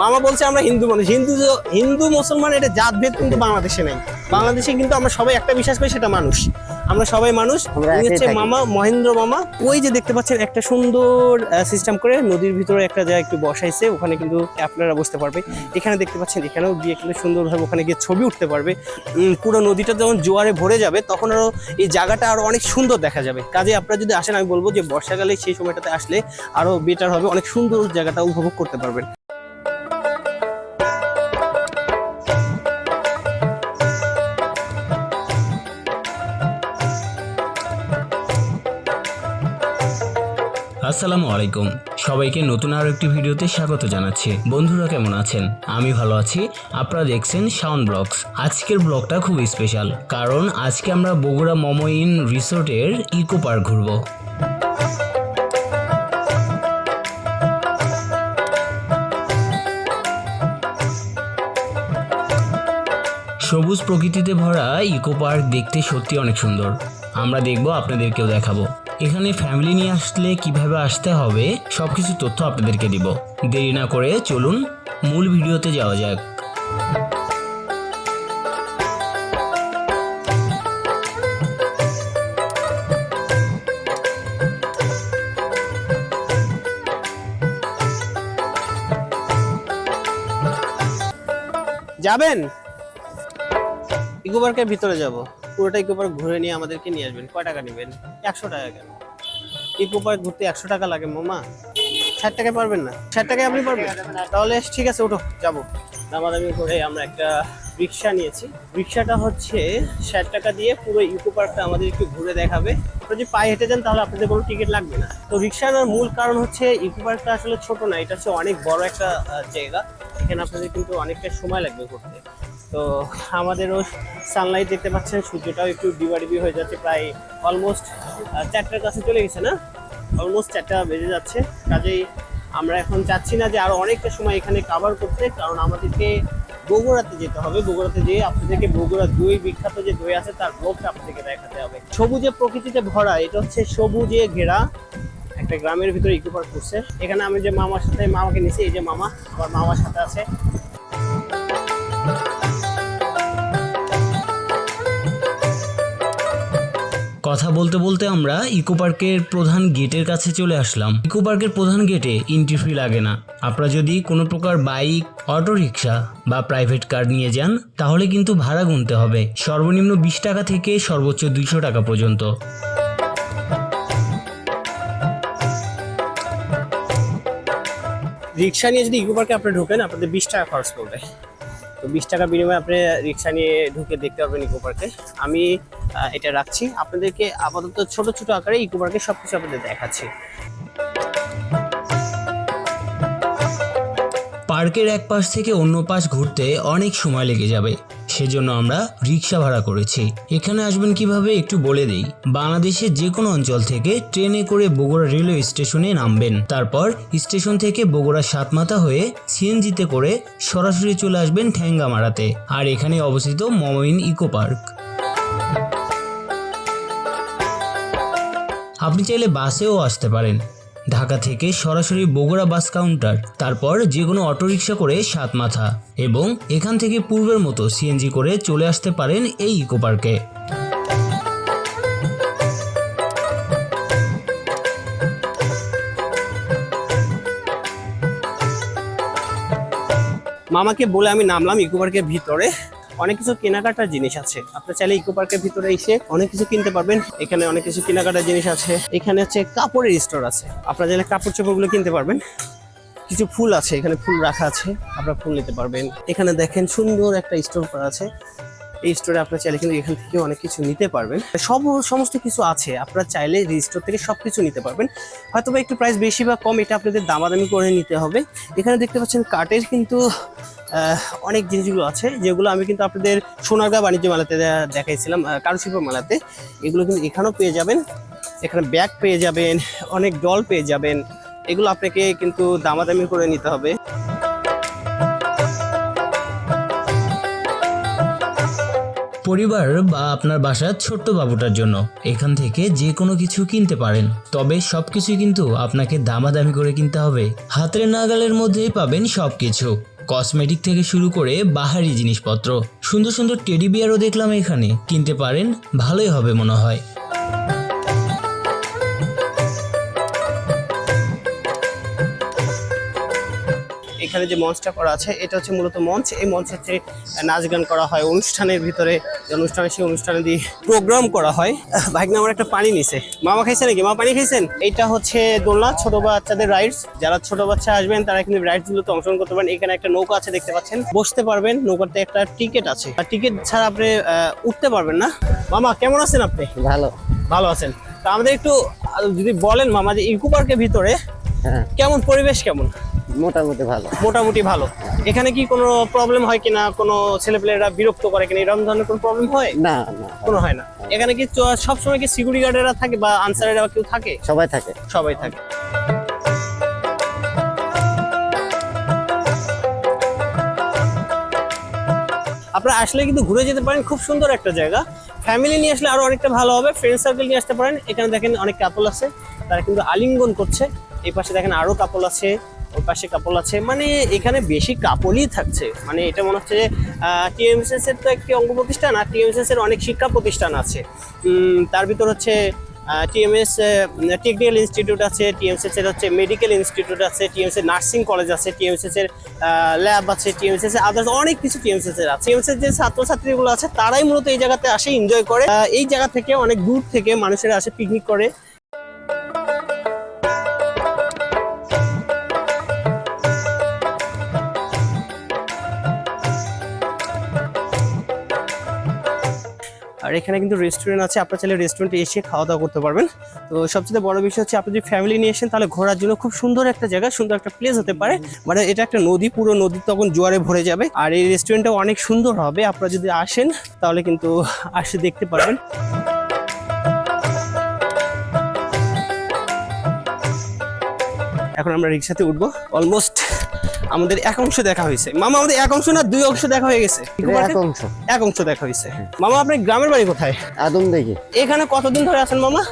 মামা বলছে আমরা হিন্দু মানুষ। হিন্দু হিন্দু মুসলমান এটা জাতভেদ কিন্তু বাংলাদেশে নেই। বাংলাদেশে কিন্তু আমরা সবাই একটা বিশ্বাস করি সেটা মানুষ। আমরা সবাই মানুষ। হচ্ছে মামা মহেন্দ্র মামা। ওই যে দেখতে পাচ্ছেন একটা সুন্দর সিস্টেম করে নদীর ভিতরে একটা জায়গা একটু বসাইছে। ওখানে কিন্তু আপনারা বসতে পারবে। এখানে দেখতে পাচ্ছেন এখানেও গিয়ে কিন্তু সুন্দরভাবে ওখানে গিয়ে ছবি উঠতে পারবে। উম, পুরো নদীটা যখন জোয়ারে ভরে যাবে তখন আরও এই জায়গাটা আরও অনেক সুন্দর দেখা যাবে। কাজে আপনারা যদি আসেন আমি বলব যে বর্ষাকালে সেই সময়টাতে আসলে আরও বেটার হবে। অনেক সুন্দর জায়গাটা উপভোগ করতে পারবেন। আসসালামু আলাইকুম। সবাইকে নতুন আরও একটি ভিডিওতে স্বাগত জানাচ্ছি। বন্ধুরা কেমন আছেন? আমি ভালো আছি। আপনারা দেখছেন শাওন ব্লগস। আজকের ব্লগটা খুব স্পেশাল কারণ আজকে আমরা বগুড়া মমইন রিসোর্টের ইকো পার্ক ঘুরবো। সবুজ প্রকৃতিতে ভরা ইকো পার্ক দেখতে সত্যি অনেক সুন্দর। আমরা দেখব, আপনাদেরকেও দেখাবো। এখানে ফ্যামিলি নিয়ে আসলে কীভাবে আসতে হবে সব কিছু তথ্য আপনাদেরকে দিব। দেরি না করে চলুন মূল ভিডিওতে যাওয়া যাক। যাবেন? ইকো পার্কের ভিতরে যাব। পুরোটা ইকো পার্ক ঘুরে নিয়ে আমাদেরকে নিয়ে আসবেন। কয় টাকা নেবেন? একশো টাকা কেন? ইকো পার্ক ঘুরতে একশো টাকা লাগে মামা। ষাট টাকায় পারবেন না? ষাট টাকায় আপনি পারবেন? তাহলে ঠিক আছে ওঠো যাব। দামাদামি করে আমরা একটা রিক্সা নিয়েছি। রিক্সাটা হচ্ছে ষাট টাকা দিয়ে পুরো ইকো পার্কটা আমাদের একটু ঘুরে দেখাবে। আপনারা যদি পায়ে হেঁটে যান, তাহলে আপনাদের কোনো টিকিট লাগবে না। তো রিক্সা রিক্সার মূল কারণ হচ্ছে ইকো পার্কটা আসলে ছোট না, এটা হচ্ছে অনেক বড় একটা জায়গা। এখানে আপনাদের কিন্তু অনেকটা সময় লাগবে ঘুরতে। তো আমাদেরও সানলাইট দেখতে পাচ্ছেন, সূর্যটাও একটু ডিবাডিবি হয়ে যাচ্ছে, প্রায় অলমোস্ট চারটার কাছে চলে গেছে না? অলমোস্ট চারটা বেজে যাচ্ছে। কাজেই আমরা এখন চাচ্ছি না যে আরও অনেকটা সময় এখানে কাভার করতে, কারণ আমাদেরকে বগুড়াতে যেতে হবে। বগুড়াতে যেয়ে আপনাদেরকে বগুড়া দই বিখ্যাত যে দই আছে, তার ব্লগটা আপনাদেরকে দেখাতে হবে। সবুজে প্রকৃতিতে ভরা, এটা হচ্ছে সবুজে ঘেরা একটা গ্রামের ভিতরে ইকো পার্ক করছে। এখানে আমি যে মামার সাথে, মামাকে নিছি এই যে মামা, আমার মামার সাথে আছে। কথা বলতে বলতে আমরা ইকো পার্কের প্রধান গেটের কাছে চলে আসলাম। ইকো পার্কের প্রধান গেটে এন্ট্রি ফি লাগে না। আপনারা যদি কোনো প্রকার বাইক অটো রিক্সা বা প্রাইভেট কার নিয়ে যান, তাহলে কিন্তু ভাড়া গুনতে হবে। সর্বনিম্ন বিশ টাকা থেকে সর্বোচ্চ দুইশো টাকা পর্যন্ত। রিক্সা নিয়ে যদি ইকো পার্কে আপনি ঢোকেন, আপনাদের বিশ টাকা খরচ পড়বে। তো বিশ টাকা বিনিময়ে আপনি রিক্সা নিয়ে ঢুকে দেখতে পারবেন ইকো পার্কে। আমি এটা রাখছি। আপনাদেরকে আপাতত ছোট ছোট আকারে ইকো পার্কে সব কিছু আপনাদের দেখাচ্ছি। পার্কের এক পাশ থেকে অন্য পাশ ঘুরতে অনেক সময় লেগে যাবে। সেজন্য আমরা রিক্সা ভাড়া করেছি। এখানে আসবেন কীভাবে একটু বলে দেই। বাংলাদেশের যে কোনো অঞ্চল থেকে ট্রেনে করে বগুড়া রেলওয়ে স্টেশনে নামবেন। তারপর স্টেশন থেকে বগুড়া সাতমাথা হয়ে সিএনজিতে করে সরাসরি চলে আসবেন ঠ্যাঙ্গামারাতে। আর এখানে অবস্থিত মমইন ইকো পার্ক। আপনি চাইলে বাসেও আসতে পারেন। ঢাকা থেকে সরাসরি বগুড়া বাস কাউন্টার, তারপর যে কোনো অটোরিকশা করে সাত মাথা এবং এখান থেকে পূর্বের মতো সিএনজি করে চলে আসতে পারেন এই ইকো পার্কে। মামাকে বলে আমি নামলাম ইকো পার্কের ভিতরে। অনেক কিছু কেনাকাটার জিনিস আছে। আপনি চাইলে ইকো পার্কের ভিতরে এসে অনেক কিছু কিনতে পারবেন। এখানে অনেক কিছু কেনাকাটার জিনিস আছে। এখানে হচ্ছে কাপড়ের স্টোর আছে। আপনারা চাইলে কাপড় চোপড়গুলো কিনতে পারবেন। কিছু ফুল আছে, এখানে ফুল রাখা আছে। আপনারা ফুল নিতে পারবেন। এখানে দেখেন সুন্দর একটা স্টোর করা আছে। এই স্টোরে আপনার চাইলে কিন্তু এখান থেকে অনেক কিছু নিতে পারবেন। সব, সমস্ত কিছু আছে। আপনারা চাইলে এই স্টোর থেকে সব কিছু নিতে পারবেন। হয়তো বা একটু প্রাইস বেশি বা কম, এটা আপনাদের দামাদামি করে নিতে হবে। এখানে দেখতে পাচ্ছেন কাঠের কিন্তু অনেক জিনিসগুলো আছে, যেগুলো আমি কিন্তু আপনাদের সোনারগাঁ বাণিজ্য মেলাতে দেখাইছিলাম কারুশিল্প মেলাতে। এগুলো কিন্তু এখানেও পেয়ে যাবেন, এখানে ব্যাগ পেয়ে যাবেন, অনেক ডল পেয়ে যাবেন, এগুলো আপনাকে কিন্তু দামাদামি করে নিতে হবে। পরিবার বা আপনার বাসার ছোট্ট বাবুটার জন্য এখান থেকে যে কোনো কিছু কিনতে পারেন, তবে সব কিছুই কিন্তু আপনাকে দামাদামি করে কিনতে হবে। হাতের নাগালের মধ্যেই পাবেন সব কিছু কসমেটিক থেকে শুরু করে বাহারি জিনিসপত্র। সুন্দর সুন্দর টেডি বিয়ারও দেখলাম এখানে। কিনতে পারেন, ভালোই হবে মনে হয়। এখানে যে মঞ্চটা করা আছে এটা হচ্ছে মূলত মঞ্চ। এই মঞ্চ হচ্ছে নাচ গান করা হয়। অনুষ্ঠানের ভিতরে যে অনুষ্ঠানে সেই অনুষ্ঠানে দিয়ে প্রোগ্রাম করা হয়। ভাইক আমার একটা পানি নিছে। মামা খাইছে নাকি? মামা পানি খাইছেন? এটা হচ্ছে দোলনা ছোট বাচ্চাদের রাইডস যারা ছোট বাচ্চা আসবেন তারা কিন্তু রাইডস গুলোতে অংশগ্রহণ করতে পারেন। এখানে একটা নৌকা আছে দেখতে পাচ্ছেন? বসতে পারবেন। নৌকাতে একটা টিকিট আছে। আর টিকিট ছাড়া আপনি আহ, উঠতে পারবেন না। মামা কেমন আছেন আপনি? ভালো। ভালো আছেন। তা আমাদের একটু যদি বলেন মামা যে ইকো পার্কের ভিতরে হ্যাঁ। কেমন পরিবেশ কেমন? মোটামুটি ভালো। মোটামুটি ভালো। এখানে কি কোনো প্রবলেম হয় কিনা? কোনো ছেলেপেলেরা বিরক্ত করে কিনা? এরকম ধরনের কোনো প্রবলেম হয়? না না কোনো হয় না। এখানে কি সবসময় কি সিকিউরিটি গার্ডেরা থাকে বা আনসারেরা কেউ থাকে? সবাই থাকে। সবাই থাকে। আপনারা আসলে কিন্তু ঘুরে যেতে পারেন খুব সুন্দর একটা জায়গা। ফ্যামিলি নিয়ে আসলে আরও অনেকটা ভালো হবে। ফ্রেন্ড সার্কেল নিয়ে আসতে পারেন। এখানে দেখেন অনেক কাপল আছে তারা কিন্তু আলিঙ্গন করছে। এই পাশে দেখেন আরও কাপল আছে। ওই পাশে কাপল আছে। মানে এখানে বেশি কাপলই থাকছে। মানে এটা মনে হচ্ছে যে টিএমএসএস এর তো একটি অঙ্গ প্রতিষ্ঠান আর টিএমএসএস এর অনেক শিক্ষা প্রতিষ্ঠান আছে। তার ভিতর হচ্ছে টিএমএস টেকনিক্যাল ইনস্টিটিউট আছে টিএমএসএস এর হচ্ছে মেডিকেল ইনস্টিটিউট আছে টিএমএস এর নার্সিং কলেজ আছে টিএমএসএস এর ল্যাব আছে টিএমএসএস এর আদার্স অনেক কিছু টিএমএসএস এর আছে। টিএমএসএস যে ছাত্রছাত্রীগুলো আছে, তারাই মূলত এই জায়গাতে আসে এনজয় করে। এই জায়গা থেকে, অনেক দূর থেকে মানুষেরা আসে পিকনিক করে। আর এখানে কিন্তু রেস্টুরেন্ট আছে, আপনার চাইলে রেস্টুরেন্টে এসে খাওয়া দাওয়া করতে পারবেন। তো সবচেয়ে বড় বিষয় হচ্ছে, আপনি যদি ফ্যামিলি নিয়ে এসেন তাহলে ঘোরার জন্য খুব সুন্দর একটা জায়গা, সুন্দর একটা প্লেস হতে পারে। মানে এটা একটা নদী, পুরো নদী তখন জোয়ারে ভরে যাবে। আর এই রেস্টুরেন্টটা অনেক সুন্দর হবে। আপনারা যদি আসেন, তাহলে কিন্তু আসে দেখতে পারবেন। এখন আমরা রিক্সাতে উঠবো অলমোস্ট আমাদের এক অংশ দেখা হয়েছে। মামা আমাদের এক অংশ না দুই অংশ দেখা হয়ে গেছে। এক অংশ। এক অংশ দেখা হয়েছে। মামা আপনার গ্রামের বাড়ি কোথায়? আদম দেখি। এখানে কতদিন ধরে আছেন মামা?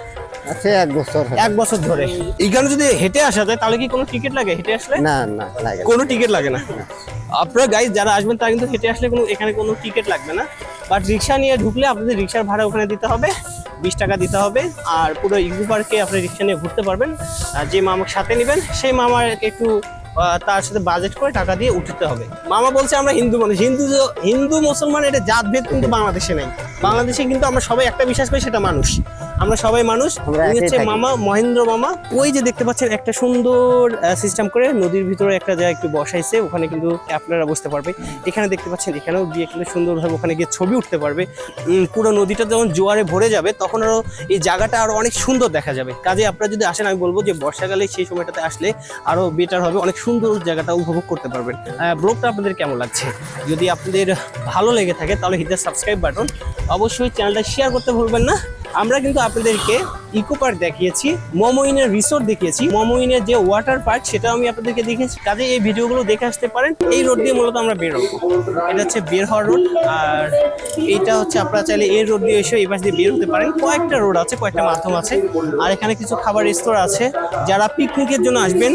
আছে এক বছর এক বছর ধরে। এখানে যদি হেঁটে আসা যায় তাহলে কি কোনো টিকিট লাগে হেঁটে আসলে? না না লাগে কোনো টিকিট লাগে না। আপনারা গাইজ যারা আসবেন তারা কিন্তু হেঁটে আসলে কোনো এখানে কোনো টিকিট লাগবে না। বাট রিক্সা নিয়ে ঢুকলে আপনাদের রিক্সার ভাড়া ওখানে দিতে হবে। বিশ টাকা দিতে হবে। আর পুরো ইগু পার্কে আপনি রিক্সা নিয়ে ঘুরতে পারবেন। আর যে মামার সাথে নেবেন সেই মামাকে একটু তার সাথে বাজেট করে টাকা দিয়ে উঠতে হবে। মামা বলছে আমরা হিন্দু মানুষ। হিন্দু হিন্দু মুসলমান এটা জাতভেদ কিন্তু বাংলাদেশে নেই। বাংলাদেশে কিন্তু আমরা সবাই একটা বিশ্বাস করি সেটা মানুষ। আমরা সবাই মানুষ। হচ্ছে মামা মহেন্দ্র মামা। ওই যে দেখতে পাচ্ছেন একটা সুন্দর সিস্টেম করে নদীর ভিতরে একটা জায়গা একটু বসাইছে। ওখানে কিন্তু আপনারা বসতে পারবে। এখানে দেখতে পাচ্ছেন এখানেও গিয়ে কিন্তু সুন্দরভাবে ওখানে গিয়ে ছবি উঠতে পারবে। পুরো নদীটা যখন জোয়ারে ভরে যাবে তখন আরও এই জায়গাটা আরও অনেক সুন্দর দেখা যাবে। কাজে আপনারা যদি আসেন আমি বলব যে বর্ষাকালে সেই সময়টাতে আসলে আরও বেটার হবে। অনেক সুন্দর জায়গাটা উপভোগ করতে পারবেন। ব্লগটা আপনাদের কেমন লাগছে? যদি আপনাদের ভালো লেগে থাকে, তাহলে হিতে সাবস্ক্রাইব বাটন অবশ্যই চ্যানেলটা শেয়ার করতে ভুলবেন না। আমরা কিন্তু আপনাদেরকে ইকো পার্ক দেখিয়েছি, মমইনের রিসোর্ট দেখিয়েছি। মমইনের যে ওয়াটার পার্ক সেটাও আমি আপনাদেরকে দেখিয়েছি। কাজে এই ভিডিওগুলো দেখে আসতে পারেন। এই রোড দিয়ে মূলত আমরা বের হব। এটা হচ্ছে বের হওয়ার রোড আর এইটা হচ্ছে আপনারা চাইলে এই রোড দিয়ে এসে এই পাশ দিয়ে বের হতে পারেন। কয়েকটা রোড আছে, কয়েকটা মাধ্যম আছে। আর এখানে কিছু খাবার রেস্তোরাঁ আছে। যারা পিকনিকের জন্য আসবেন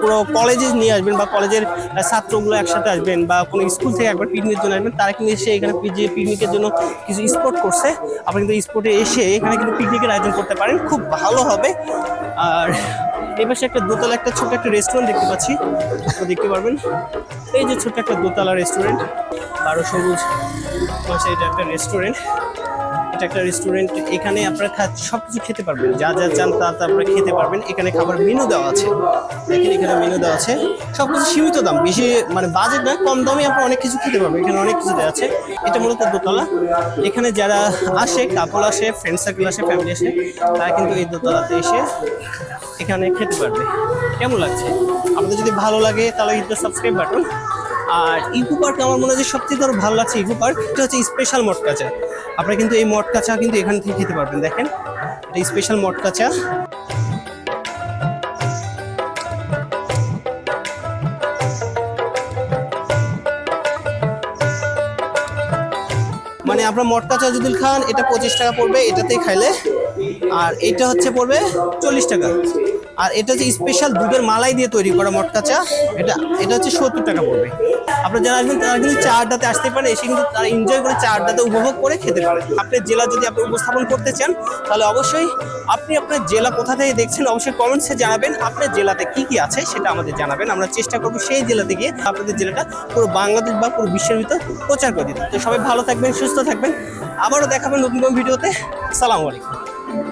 পুরো কলেজে নিয়ে আসবেন বা কলেজের ছাত্রগুলো একসাথে আসবেন বা কোনো স্কুল থেকে একবার পিকনিকের জন্য আসবেন, তারা কিন্তু এসে এখানে পিকনিকের জন্য কিছু স্পট করছে। আপনি কিন্তু স্পটে এসে এখানে কিন্তু পিকনিকের আয়োজন করতে পারেন। খুব ভালো হবে। আর এই পাশে একটা দোতলা, একটা ছোট একটা রেস্টুরেন্ট দেখতে পাচ্ছি। দেখতে পারবেন। এই যে ছোট একটা দোতলা রেস্টুরেন্ট আরও সবুজ, পাশে এটা একটা রেস্টুরেন্ট এটা একটা রেস্টুরেন্ট এখানে আপনারা খা সব কিছু খেতে পারবেন। যা যা চান তা তা আপনারা খেতে পারবেন। এখানে খাবার মেনু দেওয়া আছে। দেখেন এখানে মেনু দেওয়া আছে। সব কিছু সীমিত দাম। বেশি মানে বাজেট নয়, কম দামে আপনারা অনেক কিছু খেতে পারবেন। এখানে অনেক কিছু দেওয়া আছে। এটা মূলত দোতলা। এখানে যারা আসে কাপল আসে ফ্রেন্ড সার্কেল আসে ফ্যামিলি আসে, তারা কিন্তু এই দোতলাতে এসে এখানে খেতে পারবে। কেমন লাগছে? আপনাদের যদি ভালো লাগে, তাহলে কিন্তু সাবস্ক্রাইব বাটন আর ইকো পার্ক, আমার মনে হয় যে সবচেয়ে ধরো ভালো লাগছে ইকো পার্ক, এটা হচ্ছে স্পেশাল মটকা চা আপনারা কিন্তু এই মটকা চা কিন্তু এখান থেকে খেতে পারবেন, দেখেন। এটা স্পেশাল মটকা চা। মানে আপনার মটকা চা যদি খান, এটা পঁচিশ টাকা পড়বে, এটাতেই খাইলে। আর এটা হচ্ছে পড়বে চল্লিশ টাকা। আর এটা হচ্ছে স্পেশাল দুধের মালাই দিয়ে তৈরি করা মটকা চা, এটা এটা হচ্ছে সত্তর টাকা পড়বে। আপনারা যারা আসবেন, তারা কিন্তু চা আড্ডাতে আসতে পারেন এসে কিন্তু তারা এনজয় করে চা আড্ডাতে উপভোগ করে খেতে পারেন আপনার জেলা যদি আপনি উপস্থাপন করতে চান, তাহলে অবশ্যই আপনি আপনার জেলা কোথা থেকে দেখছেন, অবশ্যই কমেন্টসে জানাবেন আপনার জেলাতে কি কি আছে, সেটা আমাদের জানাবেন। আমরা চেষ্টা করব সেই জেলাতে গিয়ে আপনাদের জেলাটা পুরো বাংলাদেশ বা পুরো বিশ্বের ভিতর প্রচার করে দিতে। তো সবাই ভালো থাকবেন, সুস্থ থাকবেন। আবারও দেখাবেন নতুন কোনো ভিডিওতে। সালামু আলাইকুম।